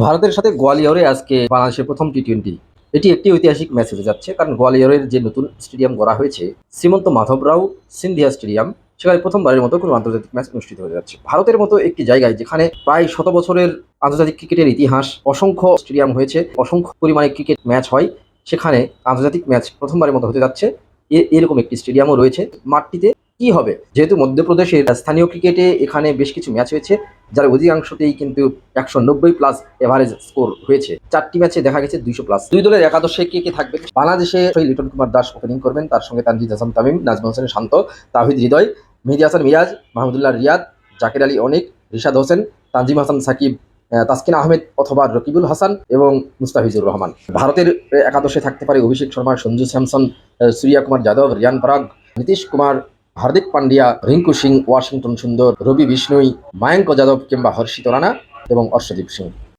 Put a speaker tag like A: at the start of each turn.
A: ভারতের সাথে গোয়ালিয়রে আজকে বাংলাদেশের প্রথম টি টোয়েন্টি এটি একটি ঐতিহাসিক ম্যাচ হতে যাচ্ছে, কারণ গোয়ালিয়রের যে নতুন স্টেডিয়াম গড়া হয়েছে, শ্রীমন্ত মাধবরাও সিন্ধিয়া স্টেডিয়াম সেখানে প্রথমবারের মতো কোনো আন্তর্জাতিক ম্যাচ অনুষ্ঠিত হয়ে যাচ্ছে। ভারতের মতো একটি জায়গায় যেখানে প্রায় শত বছরের আন্তর্জাতিক ক্রিকেটের ইতিহাস, অসংখ্য স্টেডিয়াম হয়েছে, অসংখ্য পরিমাণে ক্রিকেট ম্যাচ হয়, সেখানে আন্তর্জাতিক ম্যাচ প্রথমবারের মতো হতে যাচ্ছে। এরকম একটি স্টেডিয়ামও রয়েছে। মাঠটিতে কি হবে? যেহেতু মধ্যপ্রদেশের স্থানীয় ক্রিকেটে এখানে বেশ কিছু ম্যাচ হয়েছে, যার অধিকাংশতেই কিন্তু একশো নব্বই প্লাস এভারেজ স্কোর হয়েছে। চারটি ম্যাচে দেখা গেছে দুইশো প্লাস দুই দলের একাদশে কে কে থাকবে? বাংলাদেশে লিটন কুমার দাস ওপেনিং করবেন, তার সঙ্গে তানজিদ হাসান তামিম, নাজমুল হোসেন শান্ত, তাহিদ হৃদয়, মেহেদি হাসান মিরাজ, মাহমুদুল্লাহ রিয়াদ, জাকির আলী অনিক, রিশাদ হোসেন, তানজিম হাসান সাকিব তাসকিন আহমেদ অথবা রকিবুল হাসান এবং মুস্তাফিজুর রহমান। ভারতের একাদশে থাকতে পারে অভিষেক শর্মা, সঞ্জু স্যামসন সূর্যা কুমার যাদব, রিয়ান পরাগ, নীতিশ কুমার হার্দিক পান্ডিয়া, রিঙ্কু সিং, ওয়াশিংটন সুন্দর, রবি বিষ্ণুই, মায়াঙ্ক যাদব কিংবা হর্ষিত রানা এবং অর্শদীপ সিং।